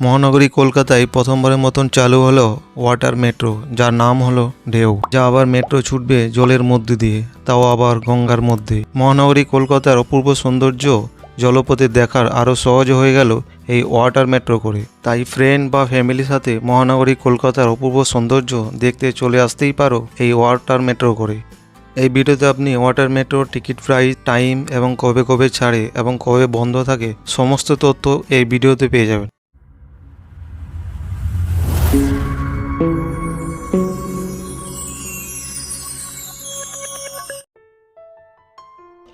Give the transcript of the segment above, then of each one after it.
মহানগরী কলকাতায় প্রথমবারের মতন চালু হলো ওয়াটার মেট্রো, যার নাম হলো ঢেউ। যা আবার মেট্রো ছুটবে জলের মধ্যে দিয়ে, তাও আবার গঙ্গার মধ্যে। মহানগরী কলকাতার অপূর্ব সৌন্দর্য জলপথে দেখার আরও সহজ হয়ে গেল এই ওয়াটার মেট্রো করে। তাই ফ্রেন্ড বা ফ্যামিলির সাথে মহানগরী কলকাতার অপূর্ব সৌন্দর্য দেখতে চলে আসতেই পারো এই ওয়াটার মেট্রো করে। এই ভিডিওতে আপনি ওয়াটার মেট্রোর টিকিট প্রাইস টাইম এবং কবে কবে ছাড়ে এবং কবে বন্ধ থাকে সমস্ত তথ্য এই ভিডিওতে পেয়ে যাবেন।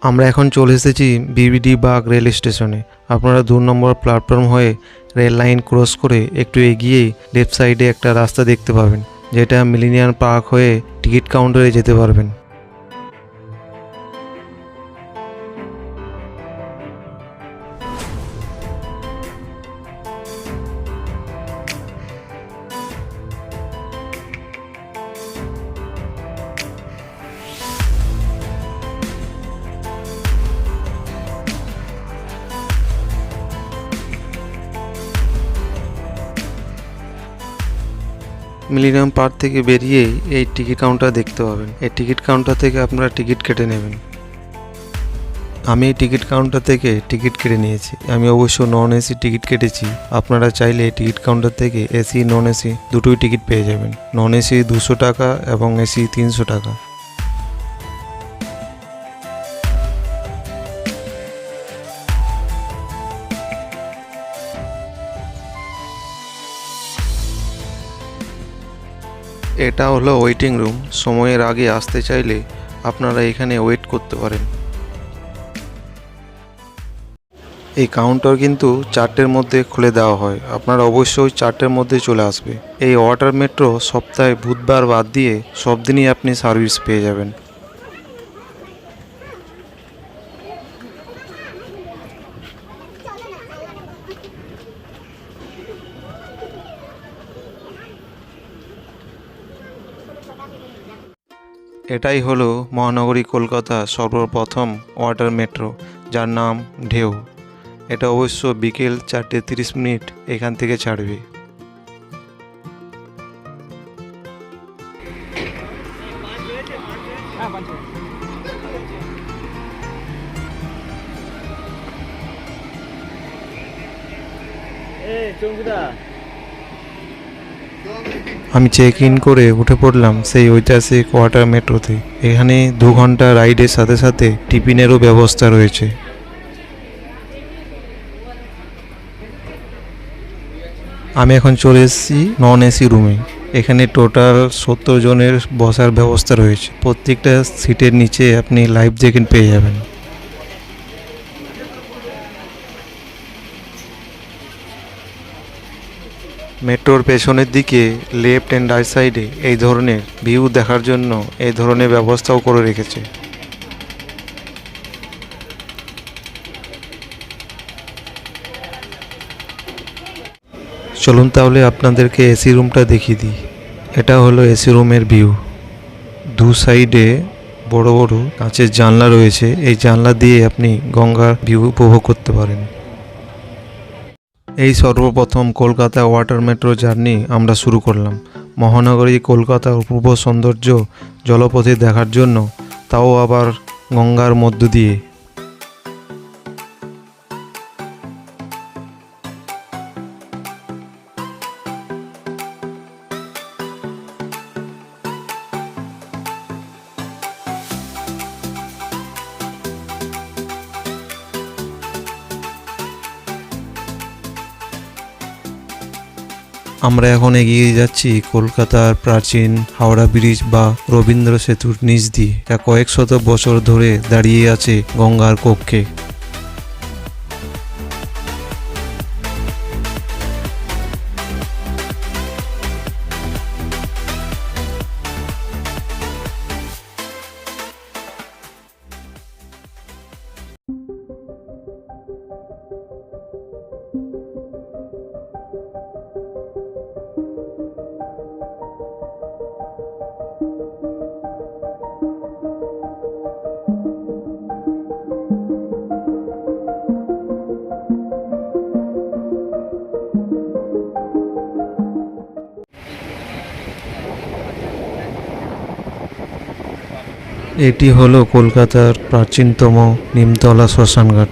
আমরা এখন চলে এসেছি বিবিডি বাগ রেল স্টেশনে আপনারা দু নম্বর প্ল্যাটফর্ম হয়ে রেল লাইন ক্রস করে একটু এগিয়ে লেফট সাইডে একটা রাস্তা দেখতে পাবেন, যেটা মিলিনিয়ান পার্ক হয়ে টিকিট কাউন্টারে যেতে পারবেন। মিলিনিয়াম পার্ক থেকে বেরিয়েই এই টিকিট কাউন্টার দেখতে পাবেন। এই টিকিট কাউন্টার থেকে আপনারা টিকিট কেটে নেবেন। আমি এই টিকিট কাউন্টার থেকে টিকিট কেটে নিয়েছি। আমি অবশ্য নন এসি টিকিট কেটেছি। আপনারা চাইলে এই টিকিট কাউন্টার থেকে এসি, নন এসি দুটোই টিকিট পেয়ে যাবেন। নন এসি দুশো টাকা এবং এসি তিনশো টাকা। এটা হলো ওয়েটিং রুম সময়ের আগে আসতে চাইলে আপনারা এখানে ওয়েট করতে পারেন। এই কাউন্টার কিন্তু চারটের মধ্যে খুলে দেওয়া হয়। আপনারা অবশ্যই চারটের মধ্যে চলে আসবে। এই ওয়াটার মেট্রো সপ্তাহে বুধবার বাদ দিয়ে সব দিনই আপনি সার্ভিস পেয়ে যাবেন। এটাই হলো মহানগরী কলকাতা সর্বপ্রথম ওয়াটার মেট্রো, যার নাম ঢেউ। এটা অবশ্য বিকেল চারটে তিরিশ মিনিট এখান থেকে ছাড়বে। আমি চেক ইন করে উঠে পড়লাম সেই ঐতিহাসিক ওয়াটার মেট্রোতে এখানে দু ঘণ্টা রাইডের সাথে সাথে টিফিনেরও ব্যবস্থা রয়েছে। আমি এখন চলে এসেছি নন এসি রুমে এখানে টোটাল সত্তর জনের বসার ব্যবস্থা রয়েছে। প্রত্যেকটা সিটের নিচে আপনি লাইভ জ্যাকেট পেয়ে যাবেন। মেট্রোর পেছনের দিকে লেফট অ্যান্ড রাইট সাইডে এই ধরনের ভিউ দেখার জন্য এই ধরনের ব্যবস্থাও করে রেখেছে। চলুন তাহলে আপনাদেরকে এসি রুমটা দেখিয়ে দিই। এটা হলো এসি রুমের ভিউ। দু সাইডে বড় বড় কাঁচের জানলা রয়েছে। এই জানলা দিয়ে আপনি গঙ্গার ভিউ উপভোগ করতে পারেন। এই সর্বপ্রথম কলকাতা ওয়াটার মেট্রো জার্নি আমরা শুরু করলাম। মহানগরী কলকাতার অপূর্ব সৌন্দর্য জলপথে দেখার জন্য, তাও আবার গঙ্গার মধ্য দিয়ে। আমরা এখন এগিয়ে যাচ্ছি কলকাতার প্রাচীন হাওড়া ব্রিজ বা রবীন্দ্র সেতুর নিচ দিয়ে, যা কয়েক শত বছর ধরে দাঁড়িয়ে আছে গঙ্গার কক্ষে। এটি হলো কলকাতার প্রাচীনতম নিমতলা শ্মশানঘাট।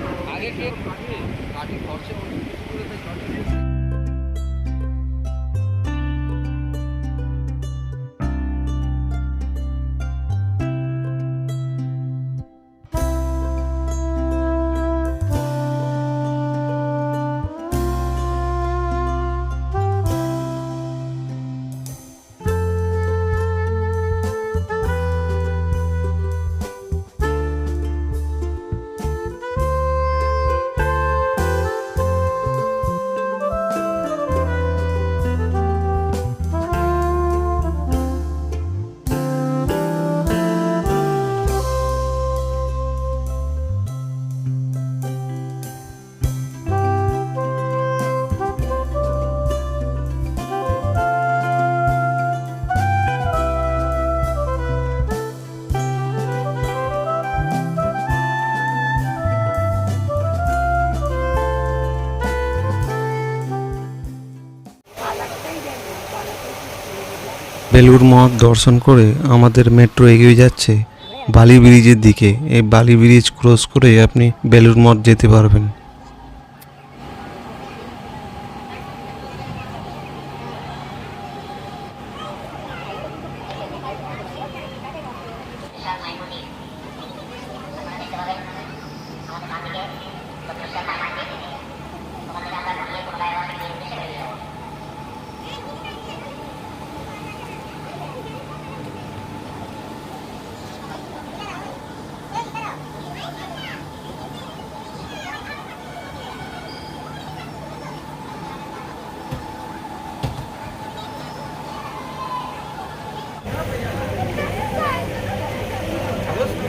বেলুর মঠ দর্শন করে আমাদের মেট্রো এগিয়ে যাচ্ছে বালি ব্রিজের দিকে। এই বালি ব্রিজ ক্রস করে আপনি বেলুর মঠ যেতে পারবেন।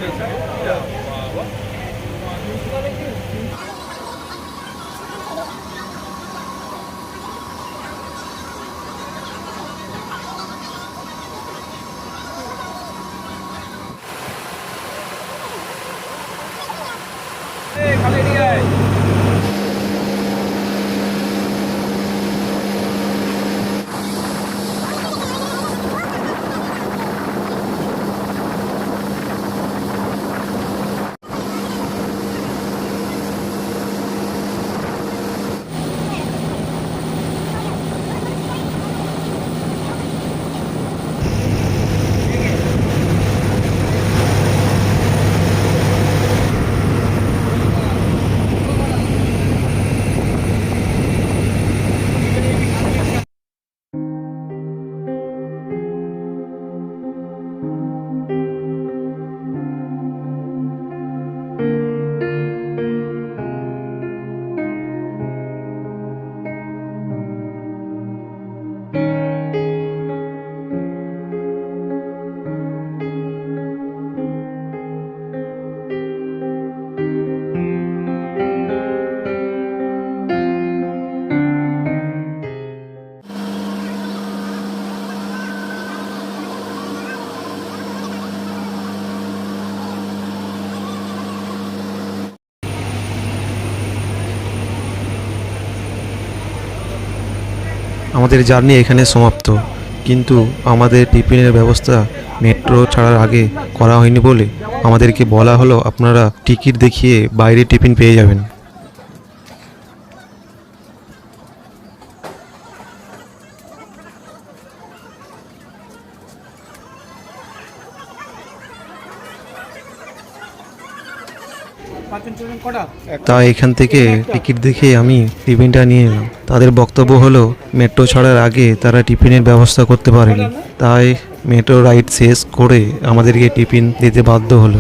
Hey, come in here. আমাদের জার্নি এখানে সমাপ্ত। কিন্তু আমাদের টিফিনের ব্যবস্থা মেট্রো ছাড়ার আগে করা হয়নি বলে আমাদেরকে বলা হলো, আপনারা টিকিট দেখিয়ে বাইরে টিফিন পেয়ে যাবেন। তাই এখান থেকে টিকিট দেখে আমি টিফিনটা নিয়ে এলাম। তাদের বক্তব্য হলো, মেট্রো ছাড়ার আগে তারা টিফিনের ব্যবস্থা করতে পারেনি। তাই মেট্রো রাইড শেষ করে আমাদেরকে টিফিন দিতে বাধ্য হলো।